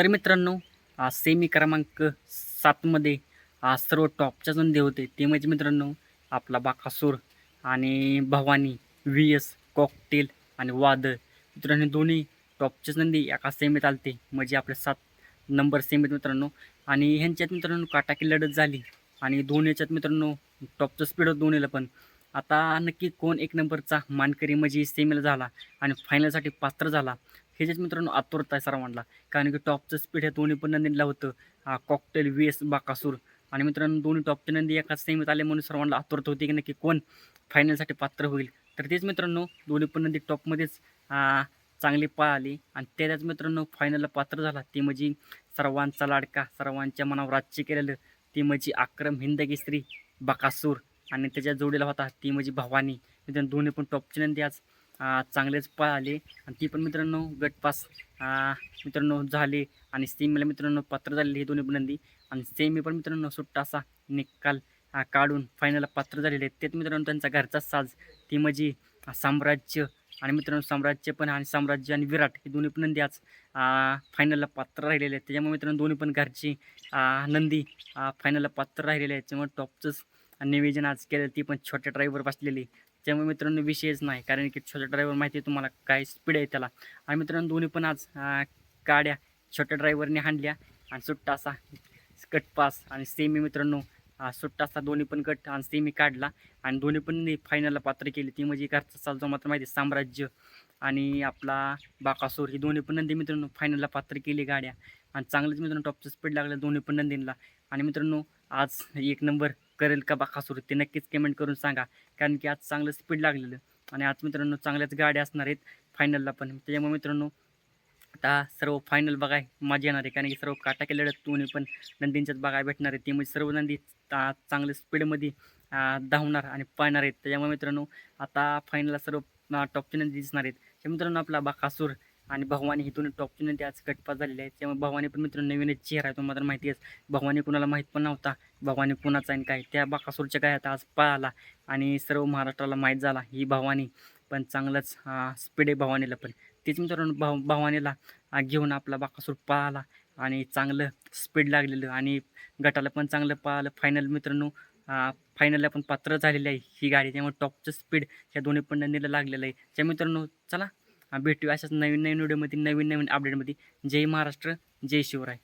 तर मित्रांनो आज सेमी क्रमांक सातमध्ये आज सर्व टॉपच्या नंदी होते. ते म्हणजे मित्रांनो आपला बाकासूर आणि भवानी व्ही एस कॉकटेल आणि वादळ मित्रांनो दोन्ही टॉपच्याच नंदी एका सेमीत आलते. म्हणजे आपले सात नंबर सेमीत मित्रांनो. आणि ह्यांच्यात मित्रांनो काटाकी लढत झाली. आणि दोन याच्यात मित्रांनो टॉपचं स्पीड होतं दोन्हीला पण. आता नक्की कोण एक नंबरचा मानकरी म्हणजे सेमीला झाला आणि फायनलसाठी पात्र झाला. ह्याच्याच मित्रांनो आतुरता आहे सर्वांना. कारण की टॉपचं स्पीड हे दोन्ही पण नंदीला होतं. Cocktail V S Bakasur. आणि मित्रांनो दोन्ही टॉपचे नंदी एकाच सेमीत आले म्हणून सर्वांना आतुरता होती की नक्की कोण फायनलसाठी पात्र होईल. तर तेच मित्रांनो दोन्ही पण नंदी टॉपमध्येच चांगली चांगली पळाली आणि त्याच्याच मित्रांनो फायनलला पात्र झाला. ती म्हणजे सर्वांचा लाडका सर्वांच्या मनावर राज्य केलेलं ती म्हणजे अक्रम हिंदगी स्त्री बकासूर. आणि त्याच्या जोडीला होता ती म्हणजे भवानी. मित्रांनो दोन्ही पण टॉपची नंदी आज चांगलेच पाहिले आणि ती पण मित्रांनो गटपास मित्रांनो झाले. आणि सेमीला मित्रांनो पात्र झालेली हे दोन्ही पण नंदी. आणि सेमी पण मित्रांनो सुट्टा असा निकाल काढून फायनलला पात्र झालेले आहेत. तेच मित्रांनो त्यांचा घरचा साज. ती म्हणजे साम्राज्य आणि मित्रांनो साम्राज्य पण आणि साम्राज्य आणि विराट हे दोन्ही पण नंदी आज फायनलला पात्र राहिलेले आहेत. त्याच्यामुळे मित्रांनो दोन्ही पण घरची नंदी फायनलला पात्र राहिलेले आहेत. त्यामुळे टॉपचंच निवेदन आज केलं ती पण छोट्या ड्रायव्हर बसलेली. त्यामुळे मित्रांनो विषयच नाही. कारण की छोट्या ड्रायव्हर माहिती आहे तुम्हाला काय स्पीड आहे त्याला. आणि मित्रांनो दोन्ही पण आज गाड्या छोट्या ड्रायव्हरने हाणल्या. आणि सुट्टा असा कट पास आणि सेमी मित्रांनो सुट्टा असा दोन्ही पण कट आणि सेमी काढला. आणि दोन्ही पण फायनलला पात्र केली. ती म्हणजे घरचा चालतो मात्र माहिती आहे, साम्राज्य आणि आपला बाकासूर. ही दोन्ही पण नंदी मित्रांनो फायनलला पात्र केली गाड्या. आणि चांगलंच मित्रांनो टॉपचं स्पीड लागलं दोन्ही पण नंदींना. आणि मित्रांनो आज एक नंबर करेल का बाकासूर ते नक्कीच कमेंट करून सांगा. कारण की आज चांगलं स्पीड लागलेलं. आणि आज मित्रांनो चांगल्याच गाड्या असणार आहेत फायनलला पण. त्याच्यामुळे मित्रांनो आता सर्व फायनल बघाय माझी येणार आहे. कारण की सर्व काटाके लढत दोन्ही पण नंदींच्यात बघाय भेटणार आहे. ते म्हणजे सर्व नंदी चांगल्या स्पीडमध्ये धावणार आणि पाळणार आहेत. त्याच्यामुळे मित्रांनो आता फायनलला सर्व अं, टॉपचे नंदी दिसणार आहेत. त्या मित्रांनो आपला बाकासूर आणि भवानी ही दोन्ही टॉपचे नदी आज गटपा झालेले आहेत. त्यामुळे भवानी पण मित्रांनो नवीन चेहरा आहे तुम्हाला तर माहिती आहे. भवानी कुणाला माहीत पण नव्हता. भवानी कुणाचा आणि काय? त्या बाकासूरच्या काय आता आज पळाला आणि सर्व महाराष्ट्राला माहीत झाला ही भवानी. पण चांगलंच स्पीड आहे भवानीला पण. तेच मित्रांनो भाव भवानीला घेऊन आपला बाकासूर पळाला आणि चांगलं स्पीड लागलेलं आणि गटाला पण चांगलं पळालं. फायनल मित्रांनो फायनलला पण पात्र झालेली आहे ही गाडी. त्यामुळे टॉपचं स्पीड ह्या दोन्ही पण नंदीला लागलेलं आहे. त्या मित्रांनो चला भेटू भेटूया अशाच नवीन नवीन व्हिडिओमध्ये नवीन नवीन अपडेटमध्ये जय महाराष्ट्र जय शिवराय.